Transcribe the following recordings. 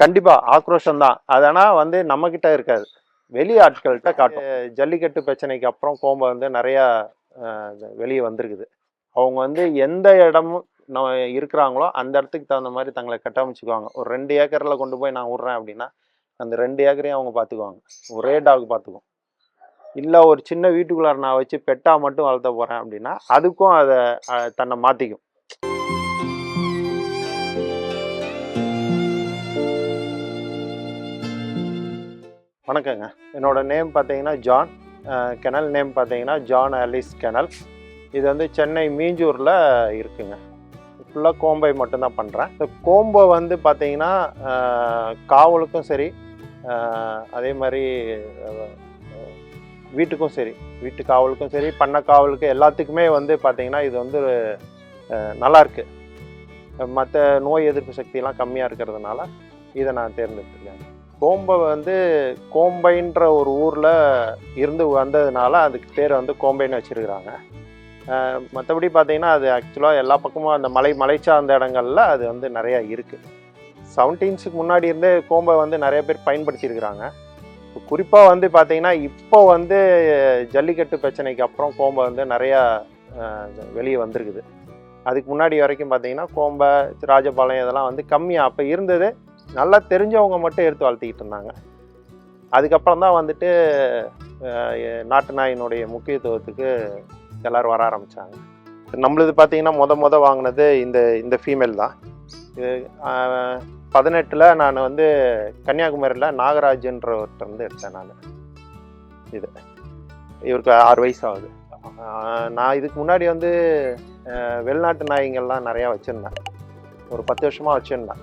கண்டிப்பாக ஆக்ரோஷம் தான் அதனா வந்து நம்மக்கிட்ட இருக்காது. வெளி ஆட்கள்கிட்ட காட்டும். ஜல்லிக்கட்டு பிரச்சனைக்கு அப்புறம் கோம்பை வந்து நிறையா வெளியே வந்திருக்குது. அவங்க வந்து எந்த இடமும் நம்ம இருக்கிறாங்களோ அந்த இடத்துக்கு தகுந்த மாதிரி தங்களை கட்டமைச்சுக்குவாங்க. ஒரு ரெண்டு ஏக்கரில் கொண்டு போய் நான் விட்றேன் அப்படின்னா அந்த ரெண்டு ஏக்கரையும் அவங்க பார்த்துக்குவாங்க ஒரே டாக் பார்த்துக்கும் இல்லை ஒரு சின்ன வீட்டுக்குள்ளார நான் வச்சு பெட்டா மட்டும் வளர்த்த போகிறேன் அப்படின்னா அதுக்கும் அதை தன்னை மாற்றிக்கும் வணக்கங்க. என்னோட நேம் பார்த்தீங்கன்னா ஜான். கெனல் நேம் பார்த்தீங்கன்னா ஜான் அலிஸ் கெனல் இது வந்து சென்னை மீஞ்சூரில் இருக்குங்க. ஃபுல்லாக கோம்பை மட்டும்தான் பண்ணுறேன் இந்த கோம்பை வந்து பார்த்தீங்கன்னா காவலுக்கும் சரி அதே மாதிரி வீட்டுக்கும் சரி வீட்டு காவலுக்கும் சரி பண்ண காவலுக்கு எல்லாத்துக்குமே வந்து பார்த்திங்கன்னா இது வந்து நல்லாயிருக்கு மற்ற நோய் எதிர்ப்பு சக்தியெலாம் கம்மியாக இருக்கிறதுனால இதை நான் தேர்ந்தெடுத்துருக்கேன் கோம்பை வந்து கோம்பைன்ற ஒரு ஊரில் இருந்து வந்ததுனால அதுக்கு பேர் வந்து கோம்பைன்னு வச்சுருக்குறாங்க. மற்றபடி பார்த்திங்கன்னா அது ஆக்சுவலாக எல்லா பக்கமும் அந்த மலை மலை சார்ந்த இடங்கள்ல அது வந்து நிறையா இருக்குது செவன்டீன்ஸுக்கு முன்னாடி இருந்தே கோம்பை வந்து நிறைய பேர் பயன்படுத்தியிருக்கிறாங்க. குறிப்பாக வந்து பார்த்தீங்கன்னா இப்போ வந்து ஜல்லிக்கட்டு பிரச்சனைக்கு அப்புறம் கோம்பை வந்து நிறையா வெளியே வந்திருக்குது. அதுக்கு முன்னாடி வரைக்கும் பார்த்தீங்கன்னா கோம்பை ராஜபாளையம் இதெல்லாம் வந்து கம்மியாக அப்போ இருந்தது. நல்லா தெரிஞ்சவங்க மட்டும் எடுத்து வளர்த்திக்கிட்டு இருந்தாங்க. அதுக்கப்புறம் தான் வந்துட்டு நாட்டு நாயினுடைய முக்கியத்துவத்துக்கு எல்லோரும் வர ஆரம்பித்தாங்க நம்மளது பார்த்தீங்கன்னா முத முத வாங்கினது இந்த இந்த ஃபீமேல் தான். இது பதினெட்டில் நான் வந்து கன்னியாகுமரியில் நாகராஜன்ற ஒருத்தர் வந்து எடுத்தேன் நான். இது இவருக்கு ஆறு வயசு ஆகுது நான் இதுக்கு முன்னாடி வந்து வெளிநாட்டு நாய்ங்கள்லாம் நிறையா வச்சுருந்தேன். ஒரு பத்து வருஷமாக வச்சுருந்தேன்.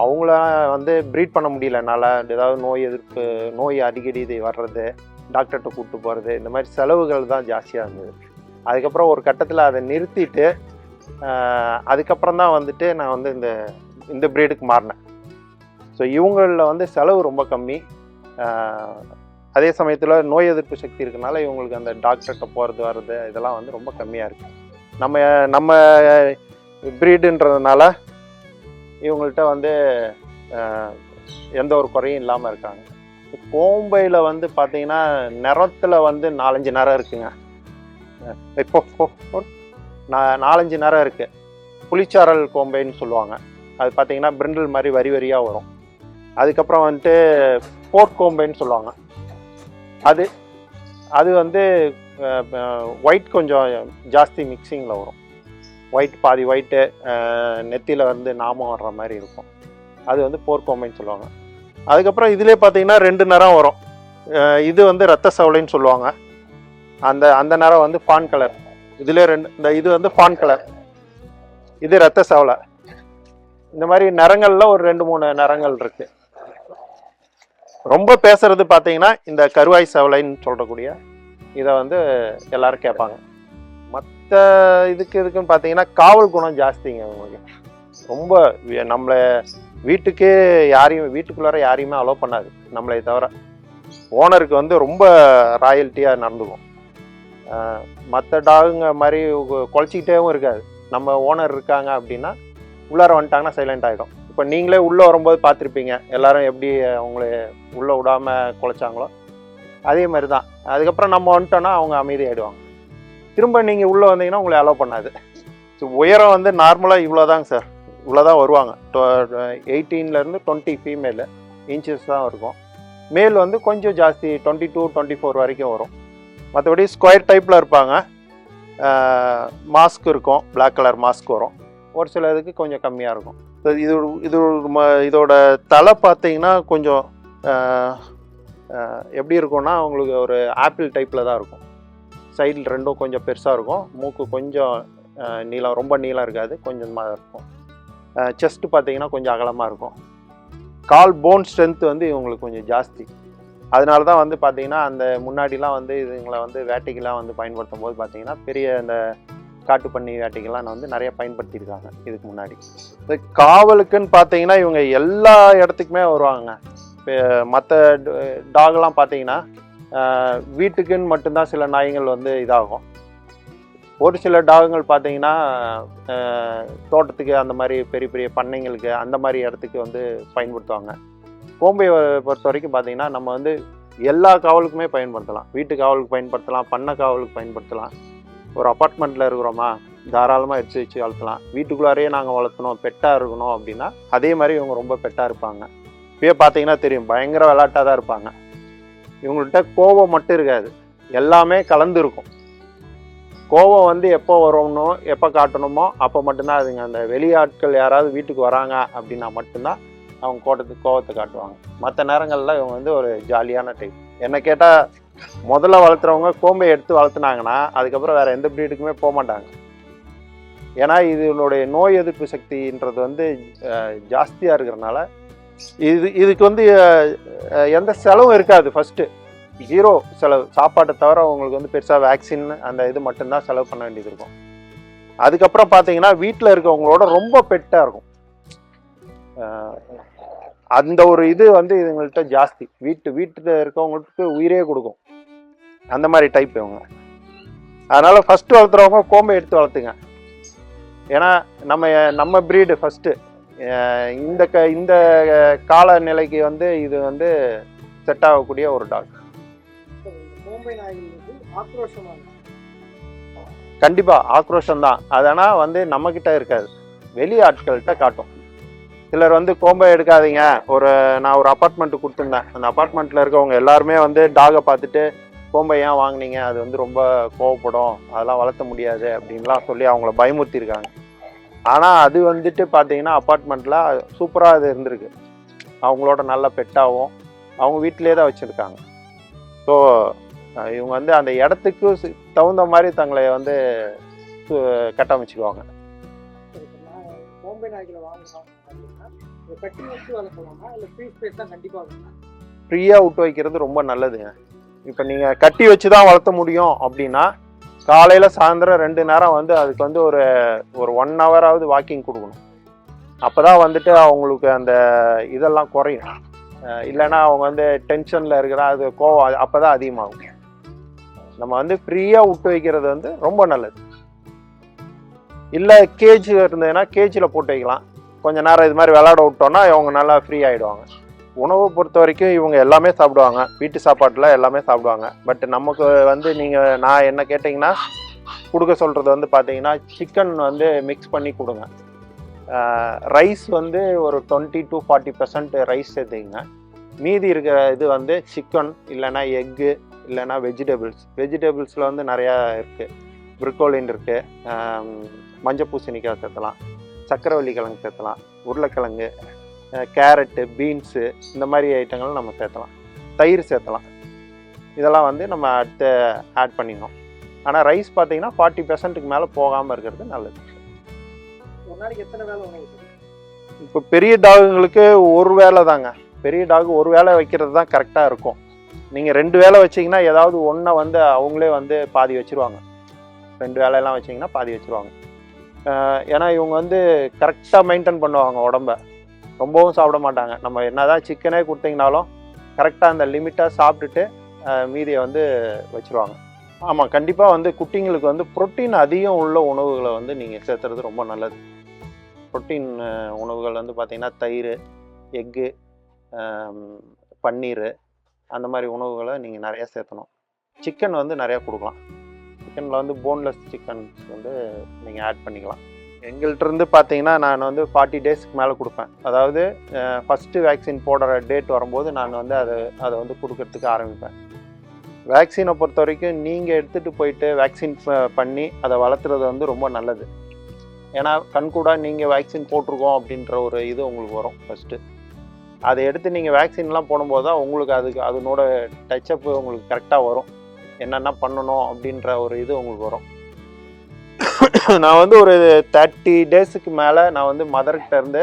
அவங்கள வந்து ப்ரீட் பண்ண முடியல. என்னால் ஏதாவது நோய் எதிர்ப்பு நோய் அடிக்கடி இது வர்றது டாக்டர்கிட்ட கூப்பிட்டு போகிறது இந்த மாதிரி செலவுகள் தான் ஜாஸ்தியாக இருந்தது. அதுக்கப்புறம் ஒரு கட்டத்தில் அதை நிறுத்திட்டு அதுக்கப்புறம் தான் வந்துட்டு நான் வந்து இந்த இந்த ப்ரீடுக்கு மாறினேன். ஸோ இவங்களில் வந்து செலவு ரொம்ப கம்மி. அதே சமயத்தில் நோய் எதிர்ப்பு சக்தி இருக்கனால இவங்களுக்கு அந்த டாக்டர்கிட்ட போகிறது வர்றது இதெல்லாம் வந்து ரொம்ப கம்மியாக இருக்குது நம்ம நம்ம ப்ரீடுன்றதுனால இவங்கள்ட்ட வந்து எந்த ஒரு குறையும் இல்லாமல் இருக்காங்க. கோம்பையில் வந்து பார்த்தீங்கன்னா நிறத்தில் வந்து நாலஞ்சு நிறம் இருக்குங்க. இப்போ நாலஞ்சு நிறம் இருக்குது புளிச்சாரல் கோம்பைன்னு சொல்லுவாங்க. அது பார்த்தீங்கன்னா பிரிண்டில் மாதிரி வரி வரியாக வரும். அதுக்கப்புறம் வந்துட்டு போர்ட் கோம்பைன்னு சொல்லுவாங்க. அது அது வந்து ஒயிட் கொஞ்சம் ஜாஸ்தி மிக்சிங்கில் வரும். ஒயிட் பாதி ஒயிட்டு நெத்தியில் வந்து நாமம் வர்ற மாதிரி இருக்கும். அது வந்து போர்க்கோமைன்னு சொல்லுவாங்க. அதுக்கப்புறம் இதிலே பார்த்தீங்கன்னா ரெண்டு நரம் வரும். இது வந்து ரத்த சவலைன்னு சொல்லுவாங்க. அந்த அந்த நரம் வந்து ஃபான் கலர் இதில் ரெண்டு இந்த இது வந்து ஃபான் கலர் இது ரத்த சவலை. இந்த மாதிரி நரங்களில் ஒரு ரெண்டு மூணு நரங்கள் இருக்கு. ரொம்ப பேசுறது பார்த்தீங்கன்னா இந்த கருவாய் சவலைன்னு சொல்லக்கூடிய இதை வந்து எல்லாரும் கேட்பாங்க. மற்ற இதுக்கு இதுக்குன்னு பார்த்தீங்கன்னா காவல் குணம் ஜாஸ்திங்க அவங்களுக்கு ரொம்ப நம்மளை வீட்டுக்கு யாரையும் வீட்டுக்குள்ளார யாரையுமே அலோவ் பண்ணாது நம்மளை தவிர. ஓனருக்கு வந்து ரொம்ப ராயல்ட்டியாக நடந்துக்கும். மற்ற டாகுங்க மாதிரி உ- குலைச்சிக்கிட்டேவும் இருக்காது. நம்ம ஓனர் இருக்காங்க அப்படின்னா உள்ளார வந்துட்டாங்கன்னா சைலண்ட் ஆகிடும் இப்போ நீங்களே உள்ளே வரும்போது பார்த்துருப்பீங்க எல்லாரும் எப்படி அவங்கள உள்ளே விடாமல் குலைச்சாங்களோ அதே மாதிரி தான் அதுக்கப்புறம் நம்ம வந்துட்டோன்னா அவங்க அமைதியாகிடுவாங்க திரும்ப நீங்கள் உள்ளே வந்தீங்கன்னா உங்களை அலோவ் பண்ணாது. ஸோ உயரம் வந்து நார்மலாக இவ்வளோ தாங்க சார் இவ்வளோ தான் வருவாங்க எயிட்டீன்லேருந்து டுவெண்ட்டி ஃபீமேலு இன்ச்சஸ் தான் இருக்கும். மேல் வந்து கொஞ்சம் ஜாஸ்தி டுவெண்ட்டி டூ டுவெண்ட்டி ஃபோர் வரைக்கும் வரும். மற்றபடி ஸ்கொயர் டைப்பில் இருப்பாங்க. மாஸ்க் இருக்கும். பிளாக் கலர் மாஸ்க் வரும். ஒரு சில இதுக்கு கொஞ்சம் கம்மியாக இருக்கும். இது இது ம- இதோட தலை பார்த்தீங்கன்னா கொஞ்சம் எப்படி இருக்கும்னா உங்களுக்கு ஒரு ஆப்பிள் டைப்பில் தான் இருக்கும். சைடில் ரெண்டும் கொஞ்சம் பெருசாக இருக்கும். மூக்கு கொஞ்சம் நீளம் ரொம்ப நீளம் இருக்காது கொஞ்சமாக இருக்கும். செஸ்ட் பார்த்தீங்கன்னா கொஞ்சம் அகலமாக இருக்கும். கால் போன் ஸ்ட்ரென்த் வந்து இவங்களுக்கு கொஞ்சம் ஜாஸ்தி. அதனால தான் வந்து பார்த்தீங்கன்னா அந்த முன்னாடிலாம் வந்து இதுங்களை வந்து வேட்டைக்கெலாம் வந்து பயன்படுத்தும் போது பார்த்தீங்கன்னா பெரிய இந்த காட்டுப்பன்னி வேட்டைக்கெல்லாம் வந்து நிறைய பயன்படுத்தியிருக்காங்க இதுக்கு முன்னாடி. இந்த காவலுக்குன்னு பார்த்தீங்கன்னா இவங்க எல்லா இடத்துக்குமே வருவாங்க. மற்ற டாக்லாம் பார்த்தீங்கன்னா வீட்டுக்குன்னு மட்டும்தான் சில நாய்கள் வந்து இதாகும். ஒரு சில டாகுங்கள் பார்த்தீங்கன்னா தோட்டத்துக்கு அந்த மாதிரி பெரிய பெரிய பண்ணைங்களுக்கு அந்த மாதிரி இடத்துக்கு வந்து பயன்படுத்துவாங்க. கோம்பையை பொறுத்த வரைக்கும் பார்த்தீங்கன்னா நம்ம வந்து எல்லா காவலுக்குமே பயன்படுத்தலாம். வீட்டு காவலுக்கு பயன்படுத்தலாம் பண்ணை காவலுக்கு பயன்படுத்தலாம். ஒரு அப்பார்ட்மெண்ட்டில் இருக்கிறோமா தாராளமாக எடுத்து வச்சு வளர்த்தலாம். வீட்டுக்குள்ளாரையே நாங்கள் வளர்த்தணும் பெட்டாக இருக்கணும் அப்படின்னா அதே மாதிரி இவங்க ரொம்ப பெட்டாக இருப்பாங்க. இப்போயே பார்த்தீங்கன்னா தெரியும் பயங்கர விளாட்டாக தான் இருப்பாங்க. இவங்கள்ட்ட கோபம் மட்டும் இருக்காது. எல்லாமே கலந்து இருக்கும் கோபம் வந்து எப்போ வரும்னோ எப்போ காட்டணுமோ அப்போ மட்டும்தான் அதுங்க அந்த வெளியாட்கள் யாராவது வீட்டுக்கு வராங்க அப்படின்னா மட்டும்தான் அவங்க கோட்டத்துக்கு கோபத்தை காட்டுவாங்க. மற்ற நேரங்களில் இவங்க வந்து ஒரு ஜாலியான டைப் என்ன கேட்டால் முதல்ல வளர்த்துறவங்க கோம்பை எடுத்து வளர்த்துனாங்கன்னா அதுக்கப்புறம் வேறு எந்த ப்ரீடுக்குமே போக மாட்டாங்க. ஏன்னா இதனுடைய நோய் எதிர்ப்பு சக்தின்றது வந்து ஜாஸ்தியாக இருக்கிறனால இது இதுக்கு வந்து எந்த செலவும் இருக்காது ஃபஸ்ட்டு ஜீரோ செலவு. சாப்பாட்டை தவிர உங்களுக்கு வந்து பெருசாக வேக்சின் அந்த இது மட்டும்தான் செலவு பண்ண வேண்டியது இருக்கும். அதுக்கப்புறம் பார்த்தீங்கன்னா வீட்டில் இருக்கவங்களோட ரொம்ப பெட்டாக இருக்கும். அந்த ஒரு இது வந்து இதுங்கள்ட்ட ஜாஸ்தி. வீட்டு வீட்டில் இருக்கவங்களுக்கு உயிரே கொடுக்கும். அந்த மாதிரி டைப் இவங்க. அதனால் ஃபஸ்ட்டு வளர்த்துறவங்க கோம்பை எடுத்து வளர்த்துங்க. ஏன்னா நம்ம நம்ம ப்ரீடு ஃபஸ்ட்டு இந்த க இந்த கால நிலைக்கு வந்து இது வந்து செட் ஆகக்கூடிய ஒரு டாக் கண்டிப்பாக ஆக்ரோஷம் தான் அதனால் வந்து நம்மக்கிட்ட இருக்காது. வெளி ஆட்கள்கிட்ட காட்டும். சிலர் வந்து கோம்பை எடுக்காதீங்க. ஒரு நான் ஒரு அப்பார்ட்மெண்ட்டு கொடுத்துருந்தேன். அந்த அப்பார்ட்மெண்ட்டில் இருக்கவங்க எல்லாருமே வந்து டாகை பார்த்துட்டு கோம்பை ஏன் வாங்குனீங்க? அது வந்து ரொம்ப கோவப்படும். அதெல்லாம் வளர்த்த முடியாது. அப்படின்லாம் சொல்லி அவங்கள பயமுறுத்தியிருக்காங்க. ஆனால் அது வந்துட்டு பார்த்தீங்கன்னா அப்பார்ட்மெண்ட்டில் சூப்பராக அது இருந்திருக்கு. அவங்களோட நல்ல பெட்டாகவும் அவங்க வீட்டிலே தான் வச்சுருக்காங்க. ஸோ இவங்க வந்து அந்த இடத்துக்கு தகுந்த மாதிரி தங்களை வந்து கட்டமைச்சுக்குவாங்க. ஃப்ரீயாக விட்டு வைக்கிறது ரொம்ப நல்லதுங்க. இப்போ நீங்கள் கட்டி வச்சு தான் வளர்த்த முடியும் அப்படின்னா காலையில் சாயந்தரம் ரெண்டு நேரம் வந்து அதுக்கு வந்து ஒரு ஒரு ஒன் ஹவராவது வாக்கிங் கொடுக்கணும். அப்போ தான் வந்துட்டு அவங்களுக்கு அந்த இதெல்லாம் குறையும். இல்லைன்னா அவங்க வந்து டென்ஷனில் இருக்கிற அது கோவம் அப்போ தான் அதிகமாகும். நம்ம வந்து ஃப்ரீயாக விட்டு வைக்கிறது வந்து ரொம்ப நல்லது. இல்லை கேஜ் இருந்ததுன்னா கேஜில் போட்டு வைக்கலாம். கொஞ்ச நேரம் இது மாதிரி விளையாட விட்டோன்னா இவங்க நல்லா ஃப்ரீ ஆகிடுவாங்க உணவை பொறுத்த வரைக்கும் இவங்க எல்லாமே சாப்பிடுவாங்க. வீட்டு சாப்பாட்டில் எல்லாமே சாப்பிடுவாங்க. பட் நமக்கு வந்து நீங்கள் நான் என்ன கேட்டிங்கன்னா கொடுக்க சொல்கிறது வந்து பார்த்தீங்கன்னா சிக்கன் வந்து மிக்ஸ் பண்ணி கொடுங்க. ரைஸ் வந்து ஒரு twenty to forty percent rice சேர்த்துங்க மீதி இருக்கிற இது வந்து சிக்கன் இல்லைன்னா எக்கு இல்லைன்னா வெஜிடபிள்ஸ் வெஜிடபிள்ஸில் வந்து நிறையா இருக்குது ப்ரிக்கோலின் இருக்குது மஞ்சள் பூசணிக்காய் சேர்த்தலாம் சக்கரவள்ளி கிழங்கு சேர்த்தலாம் உருளைக்கிழங்கு. கேரட்டு பீன்ஸு இந்த மாதிரி ஐட்டங்கள் நம்ம சேர்த்தலாம். தயிர் சேர்த்தலாம். இதெல்லாம் வந்து நம்ம அடுத்து ஆட் பண்ணிடணும். ஆனால் ரைஸ் பார்த்தீங்கன்னா ஃபார்ட்டி பெர்சன்ட்டுக்கு மேலே போகாமல் இருக்கிறது நல்லது. ஒரு நாளைக்கு எத்தனை வேலை? இப்போ பெரிய டாகுங்களுக்கு ஒரு வேளை தாங்க. பெரிய டாக் ஒரு வேளை வைக்கிறது தான் கரெக்டாக இருக்கும். நீங்கள் ரெண்டு வேளை வச்சீங்கன்னா ஏதாவது ஒன்றை வந்து அவங்களே வந்து பாதி வச்சிருவாங்க. ரெண்டு வேலையெல்லாம் வச்சீங்கன்னா பாதி வச்சிருவாங்க. ஏன்னா இவங்க வந்து கரெக்டாக மெயின்டைன் பண்ணுவாங்க உடம்ப. ரொம்பவும் சாப்பிட மாட்டாங்க. நம்ம என்னதான் சிக்கனே கொடுத்தீங்கனாலும் கரெக்டாக அந்த லிமிட்டாக சாப்பிட்டுட்டு மீதியை வந்து வச்சுருவாங்க. ஆமாம் கண்டிப்பாக வந்து குட்டிங்களுக்கு வந்து புரோட்டீன் அதிகம் உள்ள உணவுகளை வந்து நீங்கள் சேர்த்துறது ரொம்ப நல்லது. புரோட்டீன் உணவுகள் வந்து பார்த்திங்கன்னா தயிர் எக்கு பன்னீர் அந்த மாதிரி உணவுகளை நீங்கள் நிறையா சேர்த்தணும். சிக்கன் வந்து நிறையா கொடுக்கலாம். சிக்கனில் வந்து போன்லெஸ் சிக்கன்ஸ் வந்து நீங்கள் ஆட் பண்ணிக்கலாம். எங்கள்கிட்ட இருந்து பார்த்தீங்கன்னா நான் வந்து ஃபார்ட்டி டேஸ்க்கு மேலே கொடுப்பேன். அதாவது ஃபஸ்ட்டு வேக்சின் போடுற டேட் வரும்போது நான் வந்து அதை அதை வந்து கொடுக்கறதுக்கு ஆரம்பிப்பேன். வேக்சினை பொறுத்த வரைக்கும் நீங்கள் எடுத்துகிட்டு போயிட்டு வேக்சின் பண்ணி அதை வளர்த்துறது வந்து ரொம்ப நல்லது. ஏன்னா கண்கூடாக நீங்கள் வேக்சின் போட்டிருக்கோம் அப்படின்ற ஒரு இது உங்களுக்கு வரும் ஃபஸ்ட்டு அதை எடுத்து நீங்கள் வேக்சின்லாம் போடும்போது தான் உங்களுக்கு அதுக்கு அதனோட டச்சப்பு உங்களுக்கு கரெக்டாக வரும். என்னென்ன பண்ணணும் அப்படின்ற ஒரு இது உங்களுக்கு வரும். நான் வந்து ஒரு தேர்ட்டி டேஸுக்கு மேலே நான் வந்து மதர்கிட்ட இருந்து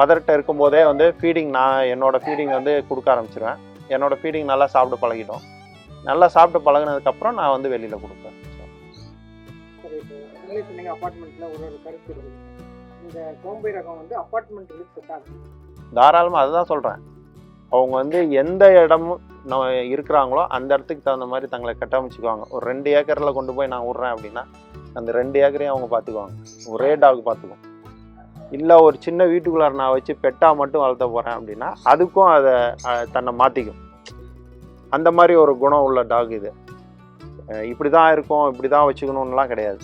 மதர்கிட்ட இருக்கும்போதே வந்து ஃபீடிங் நான் என்னோட ஃபீடிங் வந்து கொடுக்க ஆரம்பிச்சிருவேன். என்னோட ஃபீடிங் நல்லா சாப்பிட்டு பழகிடும் நல்லா சாப்பிட்டு பழகினதுக்கப்புறம் நான் வந்து வெளியில் கொடுப்பேன். சரி இப்போ நீங்களே சொன்னீங்க அப்பார்ட்மெண்ட்டில் ஒரு ஒரு கருத்து இருக்குது இந்த கோம்பை ரகம் வந்து அப்பார்ட்மெண்ட் தாராளமாக அதுதான் சொல்கிறேன் அவங்க வந்து எந்த இடமும் நம்ம இருக்கிறாங்களோ அந்த இடத்துக்கு தகுந்த மாதிரி தங்களை கட்டமைச்சுக்குவாங்க. ஒரு ரெண்டு ஏக்கரில் கொண்டு போய் நான் விட்றேன் அப்படின்னா அந்த ரெண்டு ஏக்கரையும் அவங்க பார்த்துக்குவாங்க ஒரே டாக் பார்த்துக்குவோம் இல்லை ஒரு சின்ன வீட்டுக்குள்ளார நான் வச்சு பெட்டா மட்டும் வளர்த்த போகிறேன் அப்படின்னா அதுக்கும் அதை தன்னை மாற்றிக்கும் அந்த மாதிரி ஒரு குணம் உள்ள டாக் இது. இப்படி தான் இருக்கும் இப்படி தான் வச்சுக்கணும்லாம் கிடையாது.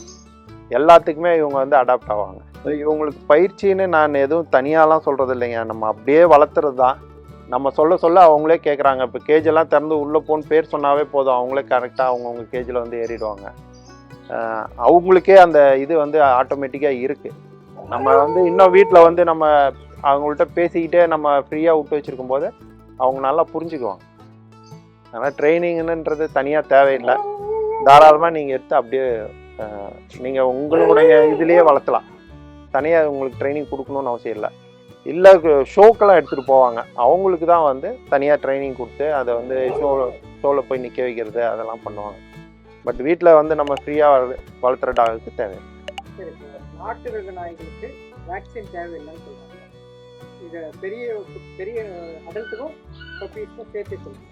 எல்லாத்துக்குமே இவங்க வந்து அடாப்ட் ஆவாங்க. இவங்களுக்கு பயிற்சின்னு நான் எதுவும் தனியாலாம் சொல்கிறது இல்லைங்க. நம்ம அப்படியே வளர்த்துறது தான். நம்ம சொல்ல சொல்ல அவங்களே கேட்குறாங்க இப்போ கேஜெல்லாம் திறந்து உள்ளே போன்னு பேர் சொன்னாவே போதும். அவங்களே கரெக்டாக அவங்கவுங்க கேஜில் வந்து ஏறிடுவாங்க. அவங்களுக்கே அந்த இது வந்து ஆட்டோமேட்டிக்காக இருக்குது நம்ம வந்து இன்னும் வீட்டில் வந்து நம்ம அவங்கள்ட்ட பேசிக்கிட்டே நம்ம ஃப்ரீயாக விட்டு வச்சுருக்கும் போது அவங்க நல்லா புரிஞ்சுக்குவாங்க. அதனால் ட்ரைனிங்னுன்றது தனியாக தேவையில்லை. தாராளமாக நீங்கள் எடுத்து அப்படியே நீங்கள் உங்களுடைய இதுலேயே வளர்த்தலாம். தனியாக உங்களுக்கு ட்ரைனிங் கொடுக்கணும்னு அவசியம் இல்லை. இல்லை ஷோக்கெல்லாம் எடுத்துகிட்டு போவாங்க. அவங்களுக்கு தான் வந்து தனியாக ட்ரைனிங் கொடுத்து அதை வந்து ஷோ ஷோவில் போய் நிற்க வைக்கிறது அதெல்லாம் பண்ணுவாங்க. பட் வீட்டில் வந்து நம்ம ஃப்ரீயாக வளர்த்துற டாகுக்கு தேவை. நாட்டு ரக நாய்களுக்கு வேக்சின் தேவையில்லைன்னு சொல்றாங்க. இதை பெரிய பெரிய அடல்ட்டுக்கும் பப்பீஸ்க்கும் சேர்த்து சொல்லுங்க.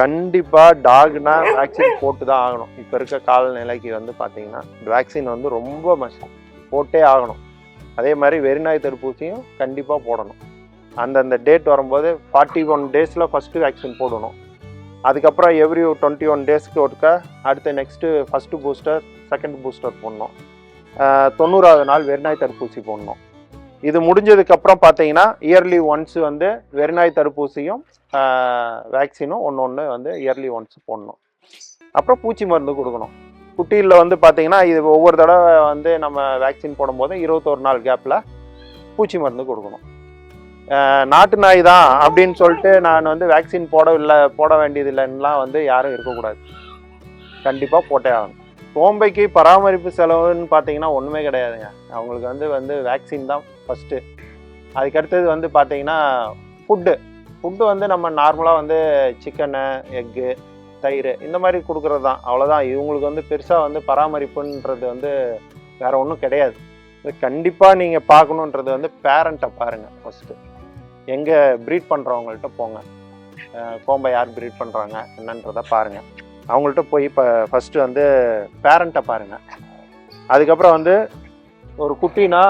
கண்டிப்பாக டாக்னா வேக்சின் போட்டு தான் ஆகணும். இப்போ இருக்க காலநிலைக்கு வந்து பார்த்தீங்கன்னா வேக்சின் வந்து ரொம்ப மஸ்ட் போட்டே ஆகணும். அதே மாதிரி வெறிநாய் தடுப்பூசியும் கண்டிப்பாக போடணும். அந்தந்த டேட் வரும்போது ஃபார்ட்டி ஒன் டேஸில் ஃபஸ்ட்டு வேக்சின் போடணும். அதுக்கப்புறம் எவ்ரி டுவெண்ட்டி ஒன் டேஸ்க்கு ஒருக்க அடுத்து next first booster second booster போடணும். தொண்ணூறாவது நாள் வெறிநாய் தடுப்பூசி போடணும். இது முடிஞ்சதுக்கப்புறம் பார்த்தீங்கன்னா இயர்லி ஒன்ஸ் வந்து வெறிநாய் தடுப்பூசியும் வேக்சினும் ஒன்று ஒன்று வந்து இயர்லி ஒன்ஸ் போடணும். அப்புறம் பூச்சி மருந்து கொடுக்கணும். குட்டியில் வந்து பார்த்தீங்கன்னா இது ஒவ்வொரு தடவை வந்து நம்ம வேக்சின் போடும்போது இருபத்தோரு நாள் கேப்பில் பூச்சி மருந்து கொடுக்கணும். நாட்டு நாய் தான் அப்படின்னு சொல்லிட்டு நான் வந்து வேக்சின் போடவில்லை போட வேண்டியதில்லைன்னுலாம் வந்து யாரும் இருக்கக்கூடாது. கண்டிப்பாக போட்டே ஆகணும். கோம்பைக்கு பராமரிப்பு செலவுன்னு பார்த்தீங்கன்னா ஒன்றுமே கிடையாதுங்க. அவங்களுக்கு வந்து வந்து வேக்சின் தான் ஃபஸ்ட்டு அதுக்கடுத்தது வந்து பார்த்தீங்கன்னா ஃபுட்டு ஃபுட்டு வந்து நம்ம நார்மலாக வந்து சிக்கனு எக்கு தயிர் இந்த மாதிரி கொடுக்குறது தான். அவ்வளோதான் இவங்களுக்கு வந்து பெருசாக வந்து பராமரிப்புன்றது வந்து வேறு ஒன்றும் கிடையாது. இது கண்டிப்பாக நீங்கள் பார்க்கணுன்றது வந்து பேரண்ட்டை பாருங்கள் ஃபஸ்ட்டு எங்கே ப்ரீட் பண்ணுறவங்கள்ட்ட போங்க. கோம்பை யார் ப்ரீட் பண்ணுறாங்க என்னன்றதை பாருங்கள் அவங்கள்ட்ட போய் இப்போ ஃபஸ்ட்டு வந்து பேரண்ட்டை பாருங்கள் அதுக்கப்புறம் வந்து ஒரு குட்டினா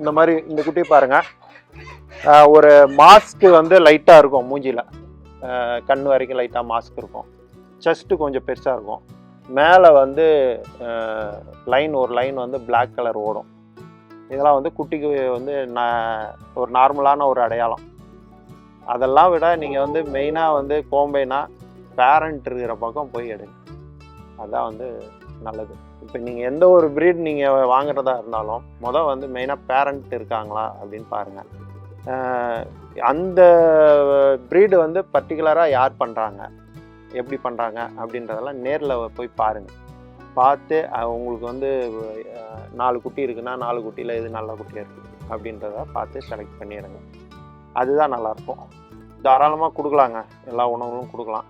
இந்த மாதிரி இந்த குட்டி பாருங்கள் ஒரு மாஸ்க்கு வந்து லைட்டாக இருக்கும் மூஞ்சியில் கண் வரைக்கும் லைட்டாக மாஸ்க் இருக்கும். செஸ்ட்டு கொஞ்சம் பெருசாக இருக்கும். மேலே வந்து லைன் ஒரு லைன் வந்து பிளாக் கலர் ஓடும். இதெல்லாம் வந்து குட்டிக்கு வந்து நான் ஒரு நார்மலான ஒரு அடையாளம். அதெல்லாம் விட நீங்கள் வந்து மெயினாக வந்து கோம்பைனா பேரண்ட் இருக்கிற பக்கம் போய் எடுங்க. அதான் வந்து நல்லது. இப்போ நீங்கள் எந்த ஒரு ப்ரீட் நீங்கள் வாங்குறதா இருந்தாலும் மொதல் வந்து மெயினாக பேரண்ட் இருக்காங்களா அப்படின்னு பாருங்கள் அந்த ப்ரீடு வந்து பர்டிகுலராக யார் பண்ணுறாங்க எப்படி பண்ணுறாங்க அப்படின்றதெல்லாம் நேரில் போய் பாருங்கள் பார்த்து உங்களுக்கு வந்து நாலு குட்டி இருக்குன்னா நாலு குட்டியில் எது நல்ல குட்டியாக இருக்குது அப்படின்றத பார்த்து செலக்ட் பண்ணிடுங்க. அதுதான் நல்லாயிருக்கும் தாராளமாக கொடுக்கலாங்க. எல்லா உணவுகளும் கொடுக்கலாம்.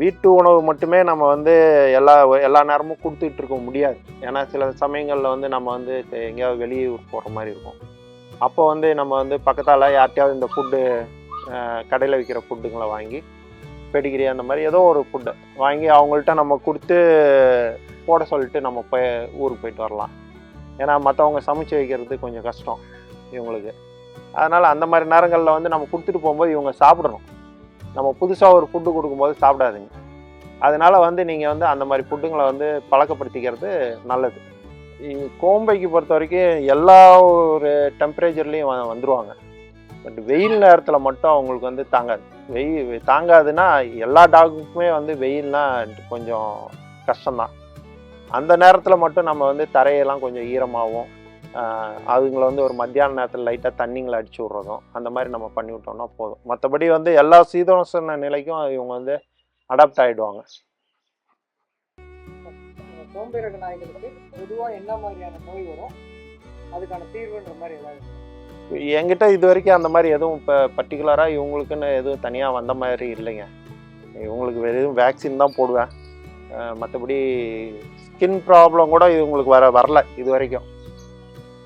வீட்டு உணவு மட்டுமே நம்ம வந்து எல்லா எல்லா நேரமும் கொடுத்துட்டு இருக்க முடியாது. ஏன்னா சில சமயங்களில் வந்து நம்ம வந்து எங்கேயாவது வெளியூர் போகிற மாதிரி இருக்கும். அப்போ வந்து நம்ம வந்து பக்கத்தால் யார்கிட்டயாவது இந்த ஃபுட்டு கடையில் விற்கிற ஃபுட்டுங்களை வாங்கி பெடிகிரி அந்த மாதிரி ஏதோ ஒரு ஃபுட்டு வாங்கி அவங்கள்ட்ட நம்ம கொடுத்து போட சொல்லிட்டு நம்ம போய் ஊருக்கு போயிட்டு வரலாம். ஏன்னா மற்றவங்க சமைச்சு வைக்கிறது கொஞ்சம் கஷ்டம் இவங்களுக்கு. அதனால் அந்த மாதிரி நேரங்களில் வந்து நம்ம கொடுத்துட்டு போகும்போது இவங்க சாப்பிடணும். நம்ம புதுசாக ஒரு ஃபுட்டு கொடுக்கும்போது சாப்பிடாதுங்க. அதனால் வந்து நீங்கள் வந்து அந்த மாதிரி ஃபுட்டுங்களை வந்து பழக்கப்படுத்திக்கிறது நல்லது. கோம்பைக்கு பொறுத்த வரைக்கும் எல்லா ஒரு டெம்பரேச்சர்லேயும் வந்துடுவாங்க பட் வெயில் நேரத்தில் மட்டும் அவங்களுக்கு வந்து தாங்காது. வெயில் தாங்காதுன்னா எல்லா டாகுக்குமே வந்து வெயில்னா கொஞ்சம் கஷ்டம்தான். அந்த நேரத்தில் மட்டும் நம்ம வந்து தரையெல்லாம் கொஞ்சம் ஈரமாகவும் அதுங்களை வந்து ஒரு மத்தியான நேரத்தில் லைட்டாக தண்ணிங்களை அடிச்சு விட்றதும் அந்த மாதிரி நம்ம பண்ணி விட்டோம்னா போதும். மற்றபடி வந்து எல்லா சீதோஷண நிலைக்கும் இவங்க வந்து அடாப்ட் ஆகிடுவாங்க ரக நாய்களுக்கு பொதுவாக என்ன மாதிரியான நோய் வரும்? அதுக்கான தீர்வுன்ற மாதிரி ஏதாவது என்கிட்ட இது வரைக்கும் அந்த மாதிரி எதுவும் இப்போ பர்டிகுலராக இவங்களுக்குன்னு எதுவும் தனியாக வந்த மாதிரி இல்லைங்க. இவங்களுக்கு வெறும் வேக்சின் தான் போடுவேன். மற்றபடி ஸ்கின் ப்ராப்ளம் கூட இவங்களுக்கு வர வரல இது வரைக்கும்.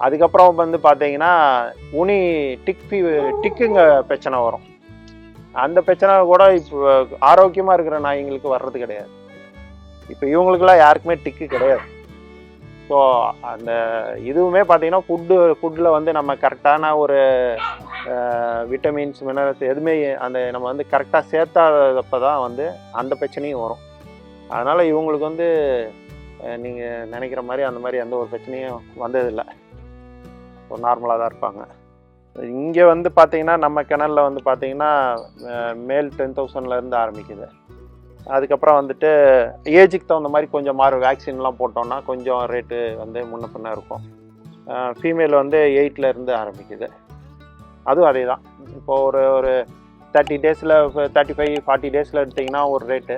அதுக்கப்புறம் வந்து பார்த்தீங்கன்னா உனி டிக் ஃபீ டிக்குங்க பிரச்சனை வரும். அந்த பிரச்சனை கூட இப்போ ஆரோக்கியமாக இருக்கிற நாய்ங்களுக்கு வர்றது கிடையாது. இப்போ இவங்களுக்கெல்லாம் யாருக்குமே டிக்கு கிடையாது. ஸோ அந்த இதுவுமே பார்த்தீங்கன்னா ஃபுட்டு ஃபுட்டில் வந்து நம்ம கரெக்டான ஒரு விட்டமின்ஸ் மினரல்ஸ் எதுவுமே அந்த நம்ம வந்து கரெக்டாக சேர்த்தாதப்ப தான் வந்து அந்த பிரச்சனையும் வரும். அதனால் இவங்களுக்கு வந்து நீங்கள் நினைக்கிற மாதிரி அந்த மாதிரி எந்த ஒரு பிரச்சனையும் வந்ததில்லை. ஒரு நார்மலாக தான் இருப்பாங்க. இங்கே வந்து பார்த்தீங்கன்னா நம்ம கிணலில் வந்து பார்த்தீங்கன்னா மேல் டென் தௌசண்ட்லேருந்து ஆரம்பிக்குது. அதுக்கப்புறம் வந்துட்டு ஏஜுக்கு தகுந்த மாதிரி கொஞ்சம் மாறும் வேக்சின்லாம் போட்டோம்னா கொஞ்சம் ரேட்டு வந்து முன்ன பின்ன இருக்கும். ஃபீமேல் வந்து எயிட்லேருந்து ஆரம்பிக்குது. அதுவும் அதே தான் இப்போ ஒரு ஒரு தேர்ட்டி டேஸில் தேர்ட்டி ஃபைவ் ஃபார்ட்டி டேஸில் எடுத்திங்கன்னா ஒரு ரேட்டு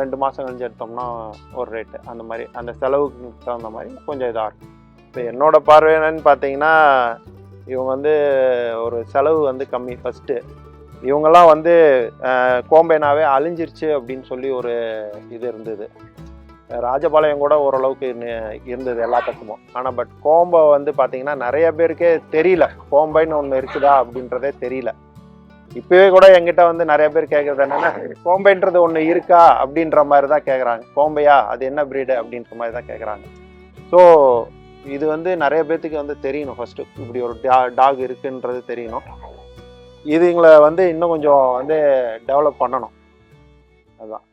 ரெண்டு மாதம் கழிஞ்சு எடுத்தோம்னா ஒரு ரேட்டு அந்த மாதிரி அந்த செலவுக்கு தகுந்த மாதிரி கொஞ்சம் இதாக இருக்கும். இப்போ என்னோட பார்வை என்னன்னு பார்த்தீங்கன்னா இவங்க வந்து ஒரு செலவு வந்து கம்மி. ஃபஸ்ட்டு இவங்கெல்லாம் வந்து கோம்பைனாவே அழிஞ்சிருச்சு அப்படின்னு சொல்லி ஒரு இது இருந்தது. ராஜபாளையம் கூட ஓரளவுக்கு இருந்தது எல்லா பக்கமும். ஆனால் பட் கோம்பை வந்து பார்த்தீங்கன்னா நிறைய பேருக்கே தெரியல. கோம்பைன்னு ஒன்று இருக்குதா அப்படின்றதே தெரியல. இப்போவே கூட எங்கிட்ட வந்து நிறைய பேர் கேட்குறது என்னென்னா கோம்பைன்றது ஒன்று இருக்கா அப்படின்ற மாதிரி தான் கேட்குறாங்க கோம்பையா? அது என்ன ப்ரீடு அப்படின்ற மாதிரி தான் கேட்குறாங்க ஸோ இது வந்து நிறைய பேர்த்துக்கு வந்து தெரியணும். ஃபஸ்ட்டு இப்படி ஒரு டா டாக் இருக்குன்றது தெரியணும். இதுங்களை வந்து இன்னும் கொஞ்சம் வந்து டெவலப் பண்ணணும். அதுதான்